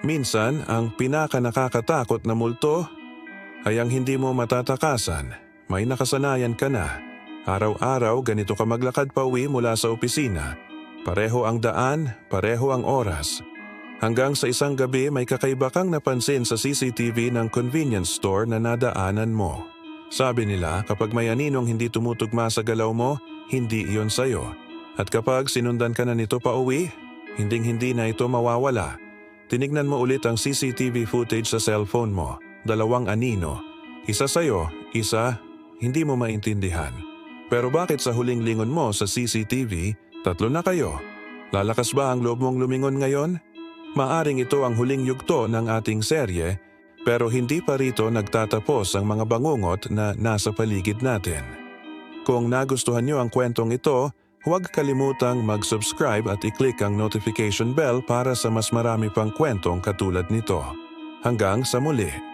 Minsan, ang pinaka nakakatakot na multo ay ang hindi mo matatakasan. May nakasanayan ka na. Araw-araw ganito ka maglakad pa uwi mula sa opisina. Pareho ang daan, pareho ang oras. Hanggang sa isang gabi may kakaiba kang napansin sa CCTV ng convenience store na nadaanan mo. Sabi nila kapag may aninong hindi tumutugma sa galaw mo, hindi iyon sayo. At kapag sinundan ka na nito pa uwi, hinding hindi na ito mawawala. Tinignan mo ulit ang CCTV footage sa cellphone mo. Dalawang anino. Isa sa'yo, isa hindi mo maintindihan. Pero bakit sa huling lingon mo sa CCTV, tatlo na kayo? Lalakas ba ang loob mong lumingon ngayon? Maaring ito ang huling yugto ng ating serye, pero hindi pa rito nagtatapos ang mga bangungot na nasa paligid natin. Kung nagustuhan niyo ang kwentong ito, huwag kalimutang mag-subscribe at i-click ang notification bell para sa mas marami pang kwentong katulad nito. Hanggang sa muli.